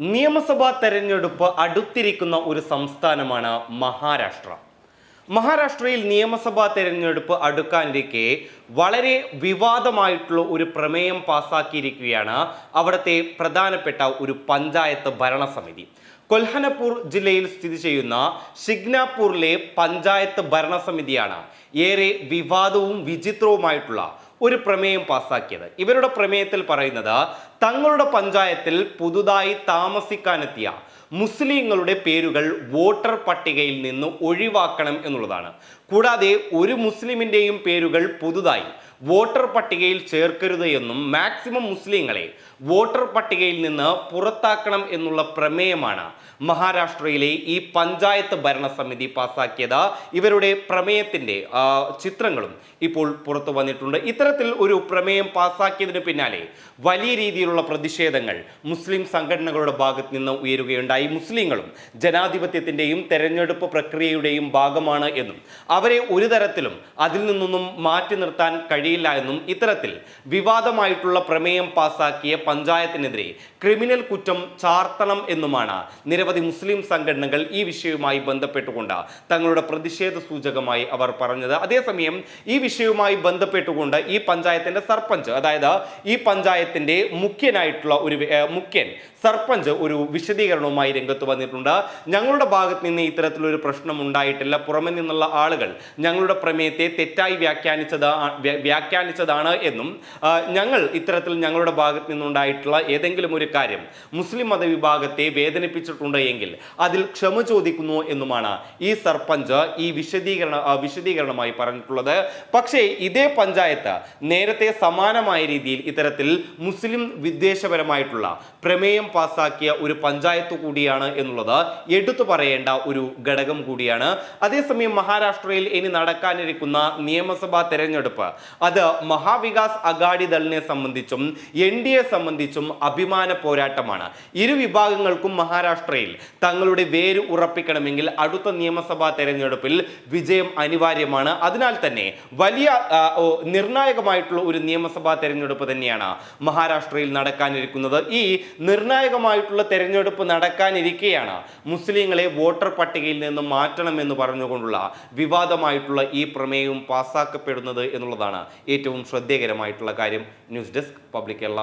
നിയമസഭാ തെരഞ്ഞെടുപ്പ് അടുത്തിരിക്കുന്ന ഒരു സംസ്ഥാനമാണ് മഹാരാഷ്ട്ര. മഹാരാഷ്ട്രയിൽ നിയമസഭാ തെരഞ്ഞെടുപ്പ് അടുക്കാനിരിക്കെ വളരെ വിവാദമായിട്ടുള്ള ഒരു പ്രമേയം പാസാക്കിയിരിക്കുകയാണ് അവിടുത്തെ പ്രധാനപ്പെട്ട ഒരു പഞ്ചായത്ത് ഭരണസമിതി. കൊൽഹനപ്പൂർ ജില്ലയിൽ സ്ഥിതി ചെയ്യുന്ന ഷിഗ്നാപൂറിലെ പഞ്ചായത്ത് ഭരണസമിതിയാണ്. ഏറെ വിവാദവും വിചിത്രവുമായിട്ടുള്ള ഒരു പ്രമേയം പാസാക്കിയത് ഇവരുടെ പ്രമേയത്തിൽ പറയുന്നത് തങ്ങളുടെ പഞ്ചായത്തിൽ പുതുതായി താമസിക്കാനെത്തിയ മുസ്ലിങ്ങളുടെ പേരുകൾ വോട്ടർ പട്ടികയിൽ നിന്ന് ഒഴിവാക്കണം എന്നുള്ളതാണ്. കൂടാതെ ഒരു മുസ്ലിമിന്റെയും പേരുകൾ പുതുതായി വോട്ടർ പട്ടികയിൽ ചേർക്കരുത് എന്നും മാക്സിമം മുസ്ലിങ്ങളെ വോട്ടർ പട്ടികയിൽ നിന്ന് പുറത്താക്കണം എന്നുള്ള പ്രമേയമാണ് മഹാരാഷ്ട്രയിലെ ഈ പഞ്ചായത്ത് ഭരണസമിതി പാസാക്കിയത്. ഇവരുടെ പ്രമേയത്തിന്റെ ചിത്രങ്ങളും ഇപ്പോൾ പുറത്തു വന്നിട്ടുണ്ട്. ഇത്തരത്തിൽ ഒരു പ്രമേയം പാസാക്കിയതിന് പിന്നാലെ വലിയ രീതിയിലുള്ള പ്രതിഷേധങ്ങൾ മുസ്ലിം സംഘടനകളുടെ ഭാഗത്ത് നിന്ന് ഉയരുകയുണ്ടായി. മുസ്ലിങ്ങളും ജനാധിപത്യത്തിന്റെയും തെരഞ്ഞെടുപ്പ് പ്രക്രിയയുടെയും ഭാഗമാണ് എന്നും അവരെ ഒരു തരത്തിലും അതിൽ നിന്നൊന്നും മാറ്റി നിർത്താൻ കഴിയില്ല എന്നും ഇത്തരത്തിൽ വിവാദമായിട്ടുള്ള പ്രമേയം പാസാക്കിയ പഞ്ചായത്തിനെതിരെ ക്രിമിനൽ കുറ്റം ചാർത്തണം എന്നുമാണ് നിരവധി മുസ്ലിം സംഘടനകൾ ഈ വിഷയവുമായി ബന്ധപ്പെട്ടുകൊണ്ട് തങ്ങളുടെ പ്രതിഷേധ സൂചകമായി അവർ പറഞ്ഞത്. അതേസമയം ഈ വിഷയവുമായി ബന്ധപ്പെട്ടുകൊണ്ട് ഈ പഞ്ചായത്തിന്റെ സർപഞ്ച് അതായത് ഈ പഞ്ചായത്തിന്റെ മുഖ്യനായിട്ടുള്ള ഒരു മുഖ്യൻ സർപഞ്ച് ഒരു വിശദീകരണവുമായി രംഗത്ത് വന്നിട്ടുണ്ട്. ഞങ്ങളുടെ ഭാഗത്ത് നിന്ന് ഇത്തരത്തിലൊരു പ്രശ്നം ഉണ്ടായിട്ടില്ല. പുറമെ നിന്നുള്ള ആളുകൾ ഞങ്ങളുടെ പ്രമേയത്തെ തെറ്റായി വ്യാഖ്യാനിച്ചത് വ്യ- വ്യാഖ്യാനിച്ചതാണ് എന്നും ഞങ്ങൾ ഇത്തരത്തിൽ ഞങ്ങളുടെ ഭാഗത്ത് നിന്നുണ്ടായിട്ടുള്ള ഏതെങ്കിലും ഒരു കാര്യം മുസ്ലിം മതവിഭാഗത്തെ വേദനിപ്പിച്ചിട്ടുണ്ട് എങ്കിൽ അതിൽ ക്ഷമ ചോദിക്കുന്നു എന്നുമാണ് ഈ സർപഞ്ച് ഈ വിശദീകരണ വിശദീകരണമായി പറഞ്ഞിട്ടുള്ളത്. പക്ഷേ ഇതേ പഞ്ചായത്ത് നേരത്തെ സമാനമായ രീതിയിൽ ഇത്തരത്തിൽ മുസ്ലിം വിദ്വേഷപരമായിട്ടുള്ള പ്രമേയം പാസാക്കിയ ഒരു പഞ്ചായത്ത് കൂടിയാണ് എന്നുള്ളത് എടുത്തു പറയേണ്ട ഒരു ഘടകം കൂടിയാണ്. അതേസമയം മഹാരാഷ്ട്രയിൽ ഇനി നടക്കാനിരിക്കുന്ന നിയമസഭാ തെരഞ്ഞെടുപ്പ് അത് മഹാവികാസ് അഗാഡി ദളിനെ സംബന്ധിച്ചും എൻ ഡി എ സംബന്ധിച്ചും അഭിമാന പോരാട്ടമാണ്. ഇരു വിഭാഗങ്ങൾക്കും മഹാരാഷ്ട്രയിൽ തങ്ങളുടെ വേര് ഉറപ്പിക്കണമെങ്കിൽ അടുത്ത നിയമസഭാ തെരഞ്ഞെടുപ്പിൽ വിജയം അനിവാര്യമാണ്. അതിനാൽ തന്നെ വലിയ നിർണായകമായിട്ടുള്ള ഒരു നിയമസഭാ തെരഞ്ഞെടുപ്പ് തന്നെയാണ് മഹാരാഷ്ട്രയിൽ നടക്കാനിരിക്കുന്നത്. ഈ നിർണായകമായിട്ടുള്ള തെരഞ്ഞെടുപ്പ് നടക്കാനിരിക്കെയാണ് മുസ്ലിങ്ങളെ വോട്ടർ പട്ടികയിൽ നിന്ന് മാറ്റണമെന്ന് പറഞ്ഞുകൊണ്ടുള്ള വിവാദമായിട്ടുള്ള ഈ പ്രമേയവും പാസ്സാക്കപ്പെടുന്നത് എന്നുള്ളതാണ് ഏറ്റവും ശ്രദ്ധേയകരമായിട്ടുള്ള കാര്യം ന്യൂസ് ഡെസ്ക് പബ്ലിക് കേരള